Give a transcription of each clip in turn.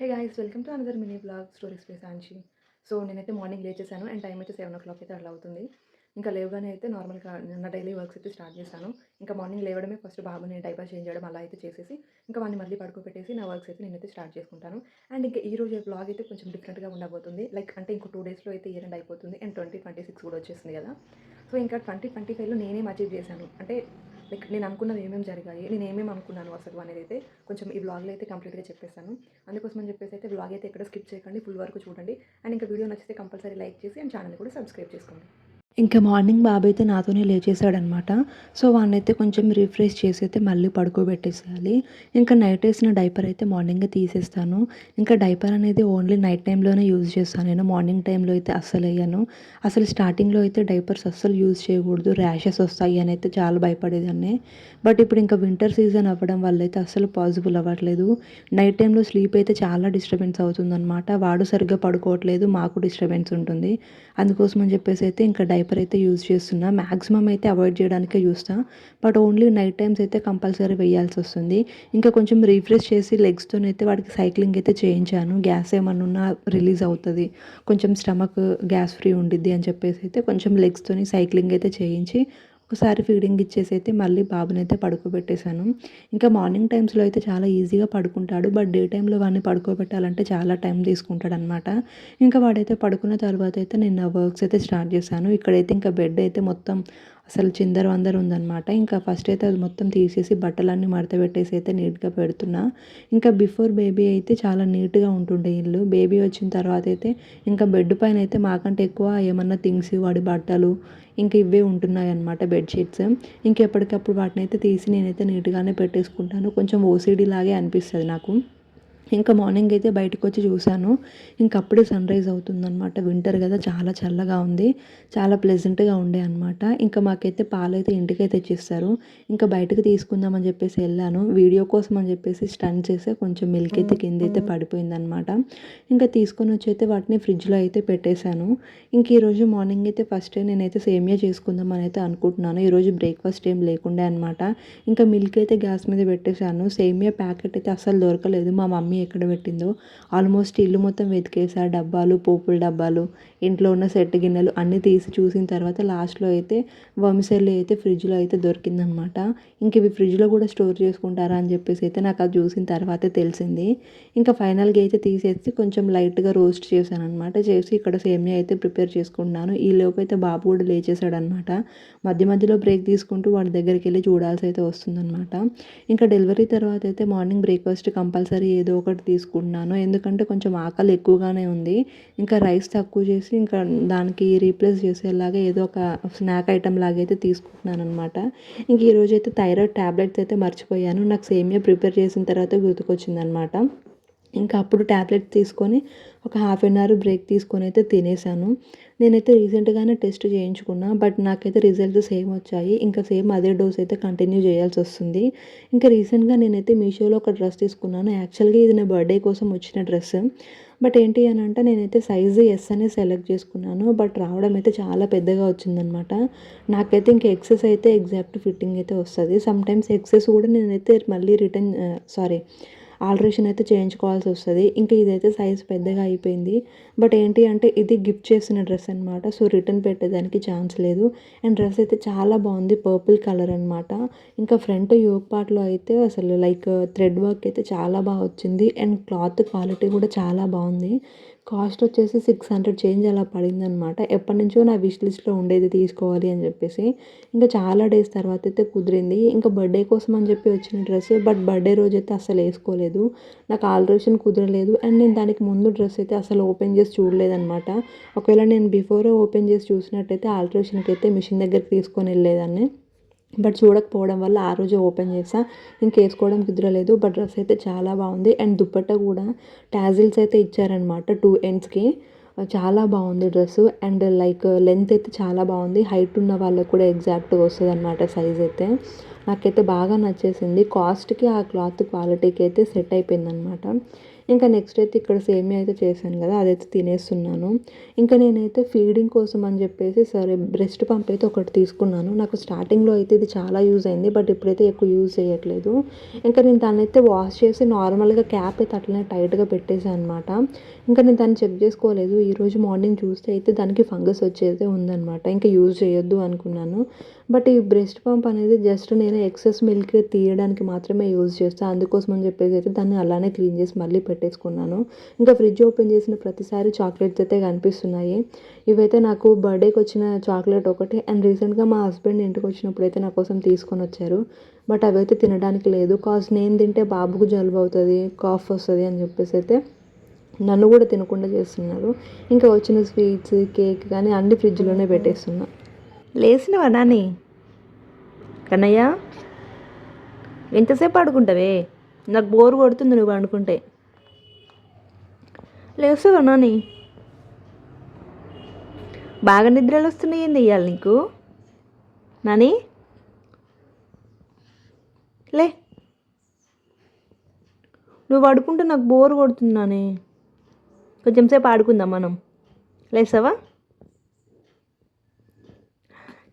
Hey guys welcome to another mini vlog stories place ఆంచి so నేనైతే morning లేచేసాను and time అయితే seven o'clock అయితే అట్లా అవుతుంది. ఇంకా లేవగానే అయితే నార్మల్గా నా డైలీ వర్క్స్ అయితే స్టార్ట్ చేశాను ఇంకా మార్నింగ్ లేవడమే ఫస్ట్ బాబుని డైపర్ చేంజ్ చేయడం అలా అయితే చేసేసి ఇంకా వాడిని మళ్ళీ పడుకోబెట్టేసి నా వర్క్స్ అయితే నేనైతే స్టార్ట్ చేసుకుంటాను. అండ్ ఇంకా ఈ రోజు బ్లాగ్ అయితే కొంచెం డిఫరెంట్గా ఉండబోతుంది. లైక్ అంటే ఇంకో టూ డేస్లో అయితే ఇయర్ ఎండ్ అయిపోతుంది అండ్ ట్వంటీ ట్వంటీ సిక్స్ కూడా వచ్చేసింది కదా. సో ఇంకా ట్వంటీ ట్వంటీ ఫైవ్లో నేనేం అచీవ్ చేశాను. అంటే లైక్ నేను అనుకున్నవి ఏమేమి జరిగాయి నేను ఏమేమి అనుకున్నాను అసలు అనేది అయితే కొంచెం ఈ బ్లాగ్లో అయితే కంప్లీట్గా చెప్పేస్తాను అందుకోసం అని చెప్పేసి అయితే బ్లాగ్ అయితే ఎక్కడ స్కిప్ చేయకండి ఫుల్ వరకు చూడండి. అండ్ ఇంకా వీడియో నచ్చితే కంపల్సరీ లైక్ చేసి అండ్ ఛానల్ కూడా సబ్స్క్రైబ్ చేసుకోండి. ఇంకా మార్నింగ్ బాబు అయితే నాతోనే లేచేసాడనమాట సో వాడినైతే కొంచెం రిఫ్రెష్ చేసి అయితే మళ్ళీ పడుకోబెట్టేసేయాలి. ఇంకా నైట్ వేసిన డైపర్ అయితే మార్నింగ్ తీసేస్తాను. ఇంకా డైపర్ అనేది ఓన్లీ నైట్ టైంలోనే యూజ్ చేస్తాను. నేను మార్నింగ్ టైంలో అయితే అస్సలు అయ్యాను అసలు స్టార్టింగ్లో అయితే డైపర్స్ అస్సలు యూజ్ చేయకూడదు. ర్యాషెస్ వస్తాయి అని అయితే చాలా భయపడేదాన్ని. బట్ ఇప్పుడు ఇంకా వింటర్ సీజన్ అవ్వడం వల్ల అయితే అస్సలు పాసిబుల్ అవ్వట్లేదు. నైట్ టైంలో స్లీప్ అయితే చాలా డిస్టర్బెన్స్ అవుతుందన్నమాట. వాడు సరిగ్గా పడుకోవట్లేదు మాకు డిస్టర్బెన్స్ ఉంటుంది. అందుకోసం అని చెప్పేసి అయితే ఇంకా డైపర్ అయితే యూజ్ చేస్తున్నా. మ్యాక్సిమం అయితే అవాయిడ్ చేయడానికే చూస్తా. బట్ ఓన్లీ నైట్ టైమ్స్ అయితే కంపల్సరీ వేయాల్సి వస్తుంది. ఇంకా కొంచెం రీఫ్రెష్ చేసి లెగ్స్తో అయితే వాడికి సైక్లింగ్ అయితే చేయించాను. గ్యాస్ ఏమన్నా రిలీజ్ అవుతుంది. కొంచెం స్టమక్ గ్యాస్ ఫ్రీ ఉండిద్ది అని చెప్పేసి అయితే కొంచెం లెగ్స్తోని సైక్లింగ్ అయితే చేయించి ఒకసారి ఫీడింగ్ ఇచ్చేసి అయితే మళ్ళీ బాబుని అయితే పడుకోబెట్టేశాను. ఇంకా మార్నింగ్ టైమ్స్లో అయితే చాలా ఈజీగా పడుకుంటాడు. బట్ డే టైంలో వాడిని పడుకోబెట్టాలంటే చాలా టైం తీసుకుంటాడు అనమాట ఇంకా వాడైతే పడుకున్న తర్వాత అయితే నేను నా వర్క్స్ అయితే స్టార్ట్ చేశాను. ఇక్కడైతే ఇంకా బెడ్ అయితే మొత్తం అసలు చిందరు అందరు ఉందన్నమాట. ఇంకా ఫస్ట్ అయితే అది మొత్తం తీసేసి బట్టలన్నీ మడత పెట్టేసి అయితే నీట్గా పెడుతున్నా. ఇంకా బిఫోర్ బేబీ అయితే చాలా నీట్గా ఉంటుండే ఇల్లు. బేబీ వచ్చిన తర్వాత అయితే ఇంకా బెడ్ పైన అయితే మాకంటే ఎక్కువ ఏమన్నా థింగ్స్ వాడి బట్టలు ఇంకా ఇవే ఉంటున్నాయి అనమాట బెడ్షీట్స్ ఇంకెప్పటికప్పుడు వాటిని అయితే తీసి నేనైతే నీట్గానే పెట్టేసుకుంటాను. కొంచెం ఓసీడీ లాగే అనిపిస్తుంది నాకు. ఇంకా మార్నింగ్ అయితే బయటకు వచ్చి చూశాను. ఇంకప్పుడే సన్ రైజ్ అవుతుందన్నమాట. వింటర్ కదా చాలా చల్లగా ఉంది. చాలా ప్లెజెంట్గా ఉండే అనమాట ఇంకా మాకైతే పాలైతే ఇంటికైతే తెచ్చిస్తారు. ఇంకా బయటకు తీసుకుందామని చెప్పేసి వెళ్ళాను. వీడియో కోసం అని చెప్పేసి స్టన్ చేస్తే కొంచెం మిల్క్ అయితే కింద అయితే పడిపోయిందనమాట ఇంకా తీసుకొని వచ్చి అయితే వాటిని ఫ్రిడ్జ్లో అయితే పెట్టేశాను. ఇంక ఈరోజు మార్నింగ్ అయితే ఫస్ట్ నేనైతే సేమియా చేసుకుందామని అయితే అనుకుంటున్నాను. ఈరోజు బ్రేక్ఫాస్ట్ ఏం లేకుండే అనమాట ఇంకా మిల్క్ అయితే గ్యాస్ మీద పెట్టేశాను. సేమియా ప్యాకెట్ అయితే అస్సలు దొరకలేదు. మా మమ్మీ ఎక్కడ పెట్టిందో. ఆల్మోస్ట్ ఇల్లు మొత్తం వెతికేసా డబ్బాలు పోపుల డబ్బాలు ఇంట్లో ఉన్న సెట్ గిన్నెలు అన్నీ తీసి చూసిన తర్వాత లాస్ట్లో అయితే వంశల్లి అయితే ఫ్రిడ్జ్లో అయితే దొరికిందనమాట. ఇంక ఇవి ఫ్రిడ్జ్లో కూడా స్టోర్ చేసుకుంటారా అని చెప్పేసి అయితే నాకు అది చూసిన తర్వాతే తెలిసింది. ఇంకా ఫైనల్గా అయితే తీసేసి కొంచెం లైట్గా రోస్ట్ చేశాను అనమాట చేసి ఇక్కడ సేమియా అయితే ప్రిపేర్ చేసుకుంటున్నాను. ఈ లోపు అయితే బాబు కూడా లేచేసాడనమాట మధ్య మధ్యలో బ్రేక్ తీసుకుంటూ వాడి దగ్గరికి వెళ్ళి చూడాల్సి అయితే వస్తుందన్నమాట ఇంకా డెలివరీ తర్వాత అయితే మార్నింగ్ బ్రేక్ఫాస్ట్ కంపల్సరీ ఏదో ఒక ఒకటి తీసుకుంటున్నాను. ఎందుకంటే కొంచెం ఆకలి ఎక్కువగానే ఉంది. ఇంకా రైస్ తక్కువ చేసి ఇంకా దానికి రీప్లేస్ చేసేలాగా ఏదో ఒక స్నాక్ ఐటెం లాగా అయితే తీసుకుంటున్నాను అనమాట ఇంక ఈరోజు అయితే థైరాయిడ్ ట్యాబ్లెట్స్ అయితే మర్చిపోయాను. నాకు సేమియా ప్రిపేర్ చేసిన తర్వాత గుర్తుకొచ్చింది అనమాట ఇంకా అప్పుడు ట్యాబ్లెట్ తీసుకొని ఒక హాఫ్ అన్ అవర్ బ్రేక్ తీసుకొని అయితే తినేసాను. నేనైతే రీసెంట్గానే టెస్ట్ చేయించుకున్నా బట్ నాకైతే రిజల్ట్స్ సేమ్ వచ్చాయి. ఇంకా సేమ్ అదే డోస్ అయితే కంటిన్యూ చేయాల్సి వస్తుంది. ఇంకా రీసెంట్గా నేనైతే మీషోలో ఒక డ్రెస్ తీసుకున్నాను. యాక్చువల్గా ఇది నా బర్త్డే కోసం వచ్చిన డ్రెస్. బట్ ఏంటి అని అంటే నేనైతే సైజు ఎస్ అనే సెలెక్ట్ చేసుకున్నాను. బట్ రావడం అయితే చాలా పెద్దగా వచ్చిందనమాట నాకైతే ఇంకా ఎక్సెస్ అయితే ఎగ్జాక్ట్ ఫిట్టింగ్ అయితే వస్తుంది. సమ్టైమ్స్ ఎక్సెస్ కూడా నేనైతే మళ్ళీ రిటర్న్ సారీ ఆల్ట్రేషన్ అయితే చేయించుకోవాల్సి వస్తుంది. ఇంకా ఇదైతే సైజ్ పెద్దగా అయిపోయింది. బట్ ఏంటి అంటే ఇది గిఫ్ట్ చేసిన డ్రెస్ అనమాట సో రిటర్న్ పెట్టేదానికి ఛాన్స్ లేదు. అండ్ డ్రెస్ అయితే చాలా బాగుంది. పర్పుల్ కలర్ అనమాట ఇంకా ఫ్రంట్ యోగ్ పార్ట్లో అయితే అసలు లైక్ థ్రెడ్ వర్క్ అయితే చాలా బాగా వచ్చింది. అండ్ క్లాత్ క్వాలిటీ కూడా చాలా బాగుంది. కాస్ట్ వచ్చేసి సిక్స్ హండ్రెడ్ చేంజ్ అలా పడిందనమాట. ఎప్పటి నుంచో నా విష్ లిస్ట్లో ఉండేది తీసుకోవాలి అని చెప్పేసి. ఇంకా చాలా డేస్ తర్వాత అయితే కుదిరింది. ఇంకా బర్త్డే కోసం అని చెప్పి వచ్చిన డ్రెస్ బట్ బర్త్డే రోజు అయితే అసలు వేసుకోలేదు. నాకు ఆల్ట్రేషన్ కుదరలేదు. అండ్ నేను దానికి ముందు డ్రెస్ అయితే అసలు ఓపెన్ చేసి చూడలేదనమాట. ఒకవేళ నేను బిఫోర్ ఓపెన్ చేసి చూసినట్టయితే ఆల్ట్రేషన్కి అయితే మిషన్ దగ్గరికి తీసుకొని వెళ్ళేదాన్ని. బట్ చూడకపోవడం వల్ల ఆ రోజు ఓపెన్ చేసా. ఇంకేసుకోవడం కుదరలేదు. బట్ డ్రెస్ అయితే చాలా బాగుంది. అండ్ దుప్పట్ట కూడా టాజిల్స్ అయితే ఇచ్చారనమాట టూ ఎండ్స్కి చాలా బాగుంది డ్రెస్ అండ్ లైక్ లెంత్ అయితే చాలా బాగుంది. హైట్ ఉన్న వాళ్ళకు కూడా ఎగ్జాక్ట్గా వస్తుంది అనమాట సైజ్ అయితే. నాకైతే బాగా నచ్చేసింది. కాస్ట్కి ఆ క్లాత్ క్వాలిటీకి అయితే సెట్ అయిపోయింది అనమాట ఇంకా నెక్స్ట్ అయితే ఇక్కడ సేమియా అయితే చేశాను కదా అదైతే తినేస్తున్నాను. ఇంకా నేనైతే ఫీడింగ్ కోసం అని చెప్పేసి సరే బ్రెస్ట్ పంప్ అయితే ఒకటి తీసుకున్నాను. నాకు స్టార్టింగ్లో అయితే ఇది చాలా యూజ్ అయింది బట్ ఇప్పుడైతే ఎక్కువ యూజ్ చేయట్లేదు. ఇంకా నేను దాన్ని అయితే వాష్ చేసి నార్మల్గా క్యాప్ అయితే అట్లనే టైట్గా పెట్టేసాను అనమాట ఇంకా నేను దాన్ని చెక్ చేసుకోలేదు. ఈరోజు మార్నింగ్ చూస్తే అయితే దానికి ఫంగస్ వచ్చేది ఉందన్నమాట. ఇంకా యూజ్ చేయొద్దు అనుకున్నాను. బట్ ఈ బ్రెస్ట్ పంప్ అనేది జస్ట్ నేను ఎక్సెస్ మిల్క్ తీయడానికి మాత్రమే యూజ్ చేస్తాను అందుకోసం అని చెప్పేసి అయితే దాన్ని అలానే క్లీన్ చేసి మళ్ళీ పెట్టేసుకున్నాను. ఇంకా ఫ్రిడ్జ్ ఓపెన్ చేసిన ప్రతిసారి చాక్లెట్స్ అయితే కనిపిస్తున్నాయి. ఇవైతే నాకు బర్త్డేకి వచ్చిన చాక్లెట్ ఒకటి. అండ్ రీసెంట్గా మా హస్బెండ్ ఇంటికి వచ్చినప్పుడు అయితే నా కోసం తీసుకొని వచ్చారు. బట్ అవైతే తినడానికి లేదు. కాజ్ నేను తింటే బాబుకు జలుబు అవుతుంది కాఫ్ వస్తుంది అని చెప్పేసి అయితే నన్ను కూడా తినకుండా చేస్తున్నారు. ఇంకా వచ్చిన స్వీట్స్ కేక్ కానీ అన్ని ఫ్రిడ్జ్లోనే పెట్టేస్తున్నా. లేచినవా నాని. కన్నయ్య ఎంతసేపు ఆడుకుంటావే? నాకు బోర్ కొడుతుంది నువ్వు అనుకుంటే లేస్తావా నాని బాగా నిద్రలు వస్తున్నాయి ఏంది ఇవ్వాలి నీకు? నాని? లే. నువ్వు పడుకుంటే నాకు బోర్ కొడుతున్నానే కొంచెం సేపు ఆడుకుందాం మనం. లేసావా?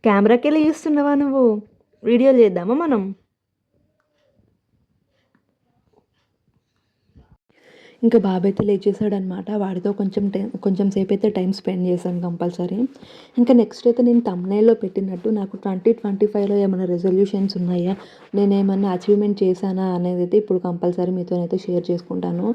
కెమెరాకి వెళ్ళి చూస్తున్నావా నువ్వు? వీడియోలు చేద్దామా మనం? ఇంకా బాబు అయితే లేచేసాడనమాట వాడితో కొంచెం టైం కొంచెం సేపు అయితే టైం స్పెండ్ చేశాను కంపల్సరీ. ఇంకా నెక్స్ట్ అయితే నేను తమ్నైల్లో పెట్టినట్టు నాకు ట్వంటీ ట్వంటీ ఫైవ్లో ఏమైనా రెజల్యూషన్స్ ఉన్నాయా? నేను ఏమైనా అచీవ్మెంట్ చేశానా అనేది అయితే ఇప్పుడు కంపల్సరీ మీతోనైతే షేర్ చేసుకుంటాను.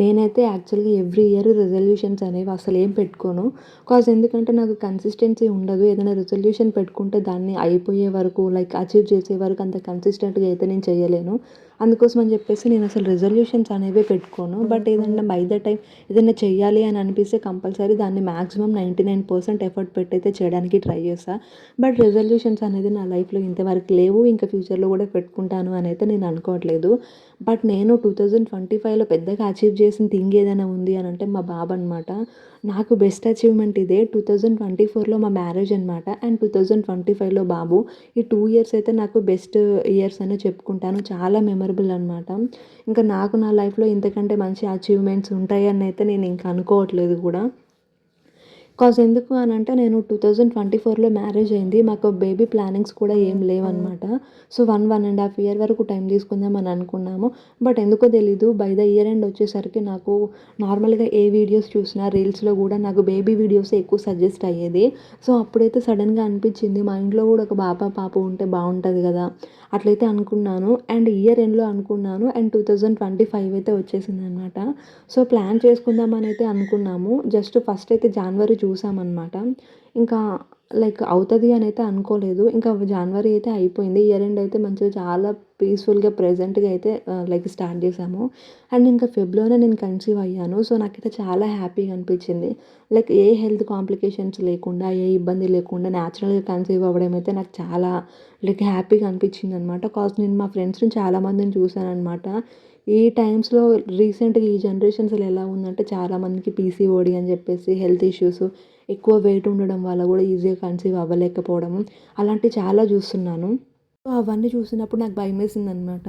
నేనైతే యాక్చువల్గా ఎవ్రీ ఇయర్ రెజల్యూషన్స్ అనేవి అసలు ఏం పెట్టుకోను. కాజ్ ఎందుకంటే నాకు కన్సిస్టెన్సీ ఉండదు. ఏదైనా రెజల్యూషన్ పెట్టుకుంటే దాన్ని అయిపోయే వరకు లైక్ అచీవ్ చేసే వరకు అంత కన్సిస్టెంట్గా అయితే నేను చేయలేను. అందుకోసం అని చెప్పేసి నేను అసలు రెజల్యూషన్స్ అనేవి పెట్టుకోను. బట్ ఏదైనా బై ద టైం ఏదైనా చెయ్యాలి అని అనిపిస్తే కంపల్సరీ దాన్ని maximum ninety nine percent effort పెట్టి అయితే చేయడానికి ట్రై చేస్తా. బట్ రెజల్యూషన్స్ అనేది నా లైఫ్లో ఇంతవరకు లేవు. ఇంకా ఫ్యూచర్లో కూడా పెట్టుకుంటాను అని అయితే నేను అనుకోవట్లేదు. బట్ నేను టూ థౌజండ్ ట్వంటీ ఫైవ్లో పెద్దగా అచీవ్ చేసిన థింగ్ ఏదైనా ఉంది అని అంటే మా బాబు అనమాట నాకు బెస్ట్ అచీవ్మెంట్ ఇదే టూ థౌజండ్ ట్వంటీ ఫోర్లో మా మ్యారేజ్ అనమాట అండ్ టూ థౌజండ్ ట్వంటీ ఫైవ్లో బాబు ఈ టూ ఇయర్స్ అయితే నాకు బెస్ట్ ఇయర్స్ అని చెప్పుకుంటాను. చాలా మెమరబుల్ అనమాట ఇంకా నాకు నా లైఫ్లో ఇంతకంటే మంచి అచీవ్మెంట్స్ ఉంటాయని అయితే నేను ఇంకా అనుకోవట్లేదు కూడా. కాజ్ ఎందుకు అని అంటే నేను టూ థౌజండ్ ట్వంటీ ఫోర్లో మ్యారేజ్ అయింది. మాకు బేబీ ప్లానింగ్స్ కూడా ఏం లేవన్నమాట. So one one and half year వరకు టైం తీసుకుందాం అని అనుకున్నాము. బట్ ఎందుకో తెలీదు బై ద ఇయర్ ఎండ్ వచ్చేసరికి నాకు నార్మల్గా ఏ వీడియోస్ చూసినా రీల్స్లో కూడా నాకు బేబీ వీడియోస్ ఎక్కువ సజెస్ట్ అయ్యేది. సో అప్పుడైతే సడన్గా అనిపించింది మా ఇంట్లో కూడా ఒక బాబా పాప ఉంటే బాగుంటుంది కదా. అట్లయితే అనుకున్నాను. అండ్ ఇయర్ ఎండ్లో అనుకున్నాను. And two thousand twenty five అయితే వచ్చేసింది అనమాట సో ప్లాన్ చేసుకుందామని అయితే అనుకున్నాము. జస్ట్ ఫస్ట్ అయితే జనవరి చూసామన్నమాట. ఇంకా లైక్ అవుతుంది అని అయితే అనుకోలేదు. ఇంకా జనవరి అయితే అయిపోయింది. ఇయర్ ఎండ్ అయితే మంచిగా చాలా పీస్ఫుల్గా ప్రెజెంట్గా అయితే లైక్ స్టార్ట్ చేసాము. అండ్ ఇంకా ఫిబ్లోనే నేను కన్సీవ్ అయ్యాను. సో నాకైతే చాలా హ్యాపీగా అనిపించింది. లైక్ ఏ హెల్త్ కాంప్లికేషన్స్ లేకుండా ఏ ఇబ్బంది లేకుండా న్యాచురల్గా కన్సీవ్ అవ్వడం అయితే నాకు చాలా లైక్ హ్యాపీగా అనిపించింది అనమాట కాజ్ నేను మా ఫ్రెండ్స్ని చాలామందిని చూశాను అనమాట ఈ టైమ్స్లో రీసెంట్గా ఈ జనరేషన్స్లో ఎలా ఉందంటే చాలామందికి పీసీఓడి అని చెప్పేసి హెల్త్ ఇష్యూస్ ఎక్కువ వెయిట్ ఉండడం వల్ల కూడా ఈజీగా కన్సీవ్ అవ్వలేకపోవడం అలాంటివి చాలా చూస్తున్నాను. సో అవన్నీ చూసినప్పుడు నాకు భయం వేసింది అనమాట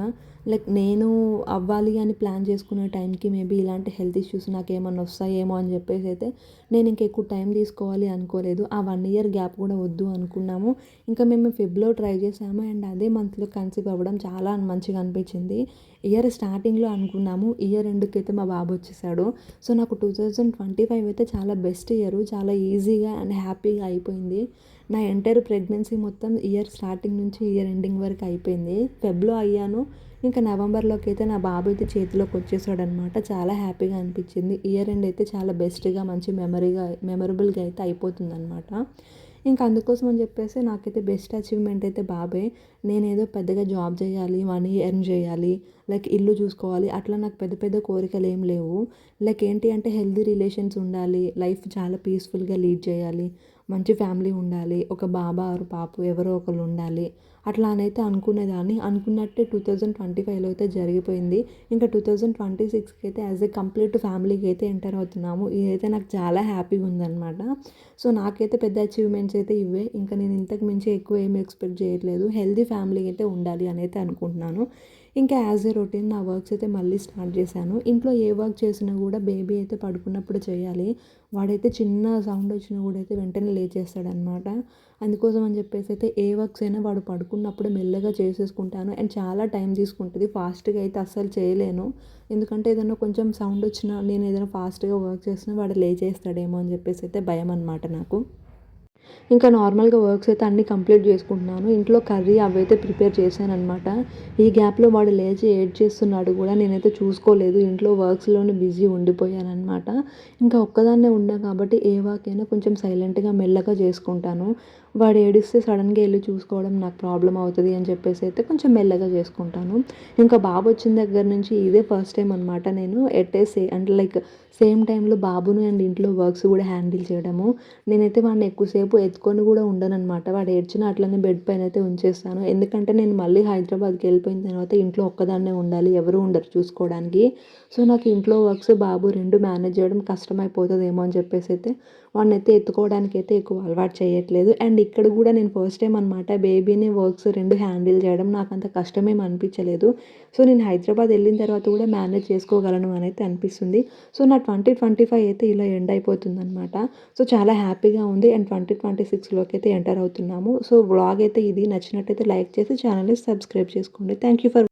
లైక్ నేను అవ్వాలి అని ప్లాన్ చేసుకునే టైంకి మేబీ ఇలాంటి హెల్త్ ఇష్యూస్ నాకు ఏమన్నా వస్తాయేమో అని చెప్పేసి అయితే నేను ఇంకా ఎక్కువ టైం తీసుకోవాలి అనుకోలేదు. ఆ వన్ ఇయర్ గ్యాప్ కూడా వద్దు అనుకున్నాము. ఇంకా మేము ఫిబ్లో ట్రై చేసాము అండ్ అదే మంత్లో కన్సీవ్ అవ్వడం చాలా మంచిగా అనిపించింది. ఇయర్ స్టార్టింగ్లో అనుకున్నాము ఇయర్ ఎండుకి అయితే మా బాబు వచ్చేసాడు. సో నాకు టూ థౌజండ్ ట్వంటీ ఫైవ్ అయితే చాలా బెస్ట్ ఇయర్ చాలా ఈజీగా అండ్ హ్యాపీగా అయిపోయింది. నా ఎంటైర్ ప్రెగ్నెన్సీ మొత్తం ఇయర్ స్టార్టింగ్ నుంచి ఇయర్ ఎండింగ్ వరకు అయిపోయింది. ఫెబ్లో అయ్యాను ఇంకా నవంబర్లోకి అయితే నా బాబు అయితే చేతిలోకి వచ్చేసాడు అనమాట చాలా హ్యాపీగా అనిపించింది. ఇయర్ ఎండ్ అయితే చాలా బెస్ట్గా మంచి మెమరీగా మెమరబుల్గా అయితే అయిపోతుంది అనమాట ఇంకా అందుకోసం అని చెప్పేసి నాకైతే బెస్ట్ అచీవ్మెంట్ అయితే బాబే. నేనేదో పెద్దగా జాబ్ చేయాలి మనీ ఎర్న్ చేయాలి లైక్ ఇల్లు చూసుకోవాలి అట్లా నాకు పెద్ద పెద్ద కోరికలు ఏం లేవు. లైక్ ఏంటి అంటే హెల్దీ రిలేషన్స్ ఉండాలి లైఫ్ చాలా పీస్ఫుల్గా లీడ్ చేయాలి మంచి ఫ్యామిలీ ఉండాలి ఒక బాబా ఆరు పాపు ఎవరో ఒకరు ఉండాలి. అట్లా అనైతే అనుకునేదాన్ని. అనుకున్నట్టే టూ థౌజండ్ ట్వంటీ ఫైవ్లో అయితే జరిగిపోయింది. ఇంకా టూ థౌజండ్ ట్వంటీ సిక్స్కి అయితే యాజ్ ఎ కంప్లీట్ ఫ్యామిలీకి అయితే ఎంటర్ అవుతున్నాము. ఇదైతే నాకు చాలా హ్యాపీగా ఉందన్నమాట. సో నాకైతే పెద్ద అచీవ్మెంట్స్ అయితే ఇవే. ఇంకా నేను ఇంతకు మించి ఎక్కువ ఏమి ఎక్స్పెక్ట్ చేయట్లేదు. హెల్దీ ఫ్యామిలీ అయితే ఉండాలి అని అయితే అనుకుంటున్నాను. ఇంకా యాజ్ ఏ రొటీన్ నా వర్క్స్ అయితే మళ్ళీ స్టార్ట్ చేశాను. ఇంట్లో ఏ వర్క్ చేసినా కూడా బేబీ అయితే పడుకున్నప్పుడు చేయాలి. వాడైతే చిన్న సౌండ్ వచ్చినా కూడా అయితే వెంటనే లేచేస్తాడనమాట. అందుకోసం అని చెప్పేసి అయితే ఏ వర్క్స్ అయినా వాడు పడుకున్నప్పుడు మెల్లగా చేసేసుకుంటాను. అండ్ చాలా టైం తీసుకుంటుంది. ఫాస్ట్గా అయితే అస్సలు చేయలేను. ఎందుకంటే ఏదైనా కొంచెం సౌండ్ వచ్చినా నేను ఏదైనా ఫాస్ట్గా వర్క్ చేసినా వాడు లేచేస్తాడేమో అని చెప్పేసి అయితే భయం అనమాట నాకు. ఇంకా నార్మల్గా వర్క్స్ అయితే అన్నీ కంప్లీట్ చేసుకుంటున్నాను. ఇంట్లో కర్రీ అవైతే ప్రిపేర్ చేశాను అనమాట ఈ గ్యాప్లో వాడు లేచి ఏడ్ చేస్తున్నాడు కూడా నేనైతే చూసుకోలేదు. ఇంట్లో వర్క్స్లోనే బిజీ ఉండిపోయాను అనమాట ఇంకా ఒక్కదాన్నే ఉన్నా కాబట్టి ఏ వర్క్ అయినా కొంచెం సైలెంట్గా మెల్లగా చేసుకుంటాను. వాడు ఏడిస్తే సడన్గా వెళ్ళి చూసుకోవడం నాకు ప్రాబ్లం అవుతుంది అని చెప్పేసి అయితే కొంచెం మెల్లగా చేసుకుంటాను. ఇంకా బాబు వచ్చిన దగ్గర నుంచి ఇదే ఫస్ట్ టైం అనమాట నేను ఎట్టేసే అంటే లైక్ సేమ్ టైంలో బాబును అండ్ ఇంట్లో వర్క్స్ కూడా హ్యాండిల్ చేయడము. నేనైతే వాడిని ఎక్కువసేపు ఎత్తుకొని కూడా ఉండను అనమాట వాడు ఏడ్చిన అట్లనే బెడ్ పైన అయితే ఉంచేస్తాను. ఎందుకంటే నేను మళ్ళీ హైదరాబాద్కి వెళ్ళిపోయిన తర్వాత ఇంట్లో ఒక్కదాన్నే ఉండాలి ఎవరు ఉండరు చూసుకోవడానికి. సో నాకు ఇంట్లో వర్క్స్ బాబు రెండు మేనేజ్ చేయడం కష్టమైపోతుందేమో అని చెప్పేసి అయితే వాడిని అయితే ఎత్తుకోవడానికి అయితే ఎక్కువ అలవాటు చేయట్లేదు. అండ్ ఇక్కడ కూడా నేను ఫస్ట్ టైం అనమాట బేబీని వర్క్స్ రెండు హ్యాండిల్ చేయడం నాకు అంత కష్టమేం అనిపించలేదు. సో నేను హైదరాబాద్ వెళ్ళిన తర్వాత కూడా మేనేజ్ చేసుకోగలను అని అయితే అనిపిస్తుంది. సో నా ట్వంటీ ట్వంటీ ఫైవ్ అయితే ఇలా ఎండ్ అయిపోతుంది అనమాట సో చాలా హ్యాపీగా ఉంది. అండ్ ట్వంటీ ట్వంటీ సిక్స్లోకి అయితే ఎంటర్ అవుతున్నాము. సో వ్లాగ్ అయితే ఇది. నచ్చినట్టయితే లైక్ చేసి ఛానల్ని సబ్స్క్రైబ్ చేసుకోండి. Thank you for